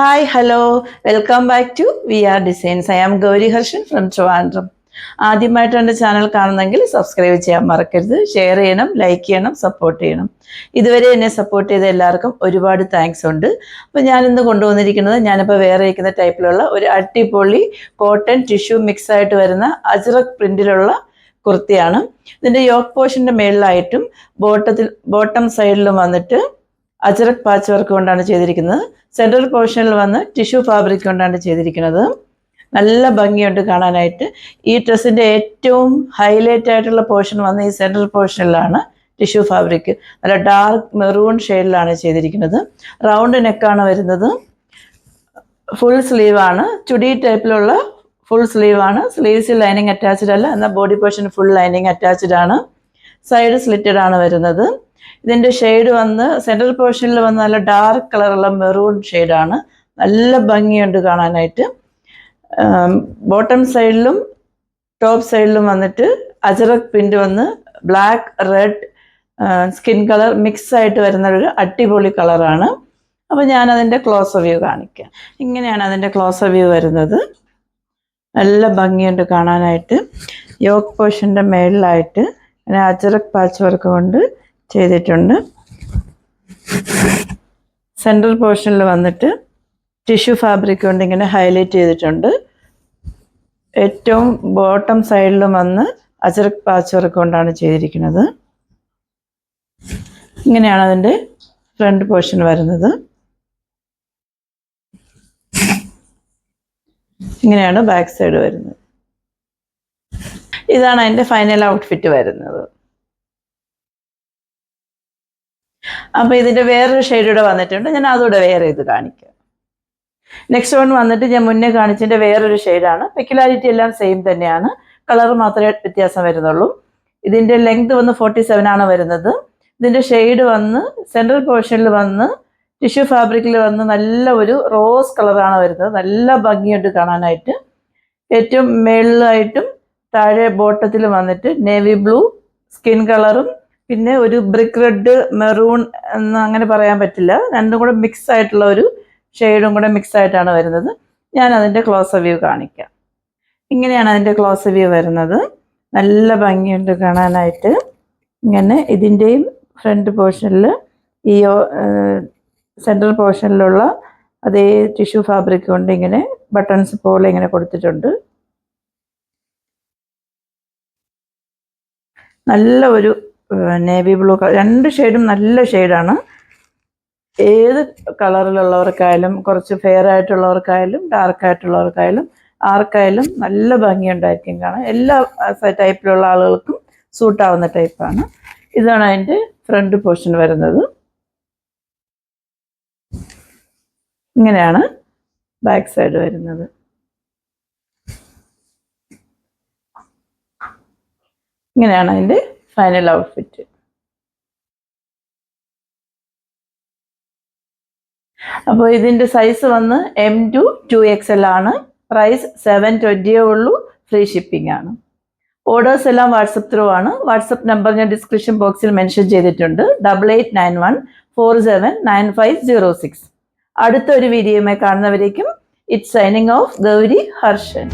Hi hello welcome back to V R designs I am Gauri Harshan from Trivandrum ആദ്യമായിട്ട് എന്റെ channel കാണുന്നെങ്കിൽ subscribe ചെയ്യാൻ മറക്കരുത്. Share ചെയ്യണം ലൈക്ക് ചെയ്യണം സപ്പോർട്ട് ചെയ്യണം. ഇതുവരെ എന്നെ സപ്പോർട്ട് ചെയ്ത എല്ലാവർക്കും ഒരുപാട് താങ്ക്സ് ഉണ്ട്. അപ്പോൾ ഞാനിന്ന് കൊണ്ടുവന്നിരിക്കുന്നത് ഞാനിപ്പോൾ വേറെ ഇരിക്കുന്ന ടൈപ്പിലുള്ള ഒരു അട്ടിപൊളി കോട്ടൺ ടിഷ്യൂ മിക്സ് ആയിട്ട് വരുന്ന അജ്രക് പ്രിന്റിലുള്ള കുർത്തിയാണ്. ഇതിന്റെ യോക്ക് പോഷന്റെ മേളിലായിട്ടും ബോട്ടത്തിൽ ബോട്ടം സൈഡിലും വന്നിട്ട് അജറക് പാച്ച് വർക്ക് കൊണ്ടാണ് ചെയ്തിരിക്കുന്നത്. സെൻട്രൽ പോർഷനിൽ വന്ന് ടിഷ്യൂ ഫാബ്രിക് കൊണ്ടാണ് ചെയ്തിരിക്കുന്നത്. നല്ല ഭംഗിയുണ്ട് കാണാനായിട്ട്. ഈ ഡ്രസ്സിന്റെ ഏറ്റവും ഹൈലൈറ്റ് ആയിട്ടുള്ള പോർഷൻ വന്ന് ഈ സെൻട്രൽ പോർഷനിലാണ് ടിഷ്യൂ ഫാബ്രിക് നല്ല ഡാർക്ക് മെറൂൺ ഷെയ്ഡിലാണ് ചെയ്തിരിക്കുന്നത്. റൗണ്ട് നെക്കാണ് വരുന്നത്. ഫുൾ സ്ലീവാണ് ചുടി ടൈപ്പിലുള്ള ഫുൾ സ്ലീവാണ് സ്ലീവ്സിൽ ലൈനിങ് അറ്റാച്ച്ഡ് അല്ല. എന്നാൽ body portion full lining attached ആണ്. സൈഡ് സ്ലിറ്റഡ് ആണ് വരുന്നത്. ഇതിന്റെ ഷെയ്ഡ് വന്ന് സെൻട്രൽ പോർഷനിൽ വന്ന് നല്ല ഡാർക്ക് കളറുള്ള മെറൂൺ ഷെയ്ഡാണ് നല്ല ഭംഗിയുണ്ട് കാണാനായിട്ട്. ബോട്ടം സൈഡിലും ടോപ്പ് സൈഡിലും വന്നിട്ട് അജറക് പ്രിന്റ് വന്ന് black red skin colour mix ആയിട്ട് വരുന്ന ഒരു അടിപൊളി കളറാണ് അപ്പോൾ ഞാൻ അതിന്റെ ക്ലോസ് വ്യൂ കാണിക്കാം. ഇങ്ങനെയാണ് അതിന്റെ ക്ലോസ് വ്യൂ വരുന്നത്. നല്ല ഭംഗിയുണ്ട് കാണാനായിട്ട്. യോക്ക് പോഷന്റെ മേളിലായിട്ട് അങ്ങനെ അജറക് പാച്ച് വർക്ക് കൊണ്ട് ചെയ്തിട്ടുണ്ട്. സെൻട്രൽ പോർഷനിൽ വന്നിട്ട് ടിഷ്യൂ ഫാബ്രിക് കൊണ്ട് ഇങ്ങനെ ഹൈലൈറ്റ് ചെയ്തിട്ടുണ്ട്. ഏറ്റവും ബോട്ടം സൈഡിലും വന്ന് അജറക് പാച്ച് വർക്ക് കൊണ്ടാണ് ചെയ്തിരിക്കുന്നത്. ഇങ്ങനെയാണ് അതിന്റെ ഫ്രണ്ട് പോർഷൻ വരുന്നത്. ഇങ്ങനെയാണ് ബാക്ക് സൈഡ് വരുന്നത്. ഇതാണ് അതിന്റെ ഫൈനൽ ഔട്ട്ഫിറ്റ് വരുന്നത്. അപ്പോൾ ഇതിന്റെ വേറൊരു ഷെയ്ഡൂടെ വന്നിട്ടുണ്ട്. ഞാൻ അതുകൂടെ വേറെ ഇത് കാണിക്കാം. നെക്സ്റ്റ് വൺ വന്നിട്ട് ഞാൻ മുന്നേ കാണിച്ചതിന്റെ വേറൊരു ഷെയ്ഡാണ് പെക്കുലാരിറ്റി എല്ലാം സെയിം തന്നെയാണ്. കളർ മാത്രമേ വ്യത്യാസം വരുന്നുള്ളൂ. ഇതിന്റെ ലെങ്ത് വന്ന് ഫോർട്ടി സെവൻ ആണ് വരുന്നത്. ഇതിന്റെ ഷെയ്ഡ് വന്ന് സെൻട്രൽ പോർഷനിൽ വന്ന് ടിഷ്യൂ ഫാബ്രിക്കിൽ വന്ന് നല്ല ഒരു റോസ് കളറാണ് വരുന്നത്. നല്ല ഭംഗിയുണ്ട് കാണാനായിട്ട്. ഏറ്റവും മേളിലായിട്ടും താഴെ ബോട്ടത്തിൽ വന്നിട്ട് നേവി ബ്ലൂ സ്കിൻ കളറും പിന്നെ ഒരു ബ്രിക്ക് റെഡ് മെറൂൺ എന്ന് അങ്ങനെ പറയാൻ പറ്റില്ല. രണ്ടും കൂടെ മിക്സ് ആയിട്ടുള്ള ഒരു ഷെയ്ഡും കൂടെ മിക്സ് ആയിട്ടാണ് വരുന്നത്. ഞാൻ അതിന്റെ ക്ലോസ് വ്യൂ കാണിക്കാം. ഇങ്ങനെയാണ് അതിന്റെ ക്ലോസ് വ്യൂ വരുന്നത്. നല്ല ഭംഗിയുണ്ട് കാണാനായിട്ട്. ഇങ്ങനെ ഇതിന്റെയും ഫ്രണ്ട് പോർഷനിൽ ഈ സെൻട്രൽ പോർഷനിലുള്ള അതേ ടിഷ്യൂ ഫാബ്രിക് കൊണ്ട് ഇങ്ങനെ ബട്ടൺസ് പോലെ ഇങ്ങനെ കൊടുത്തിട്ടുണ്ട്. നല്ല ഒരു നേവി ബ്ലൂ രണ്ട് ഷെയ്ഡും നല്ല ഷെയ്ഡാണ് ഏത് കളറിലുള്ളവർക്കായാലും കുറച്ച് ഫെയർ ആയിട്ടുള്ളവർക്കായാലും ഡാർക്ക് ആയിട്ടുള്ളവർക്കായാലും ആർക്കായാലും നല്ല ഭംഗിയുണ്ടായിരിക്കും കാണാൻ. എല്ലാ ടൈപ്പിലുള്ള ആളുകൾക്കും സൂട്ടാവുന്ന ടൈപ്പാണ് ഇതാണ് അതിന്റെ ഫ്രണ്ട് പോർഷൻ വരുന്നത്. ഇങ്ങനെയാണ് ബാക്ക് സൈഡ് വരുന്നത്. ഇങ്ങനെയാണ് അതിന്റെ ഫൈനൽ ഔട്ട്ഫിറ്റ് അപ്പോൾ ഇതിന്റെ സൈസ് വന്ന് M to two X L ആണ്. പ്രൈസ് സെവൻ ട്വന്റിയേ ഉള്ളൂ. ഫ്രീ ഷിപ്പിംഗ് ആണ്. ഓർഡേഴ്സ് എല്ലാം വാട്സപ്പ് ത്രൂ ആണ്. വാട്സപ്പ് നമ്പർ ഞാൻ ഡിസ്ക്രിപ്ഷൻ ബോക്സിൽ മെൻഷൻ ചെയ്തിട്ടുണ്ട്. Double eight nine one four seven nine five zero six അടുത്ത ഒരു വീഡിയോയുമായി കാണുന്നവരേക്കും it's signing off Gauri Harshan.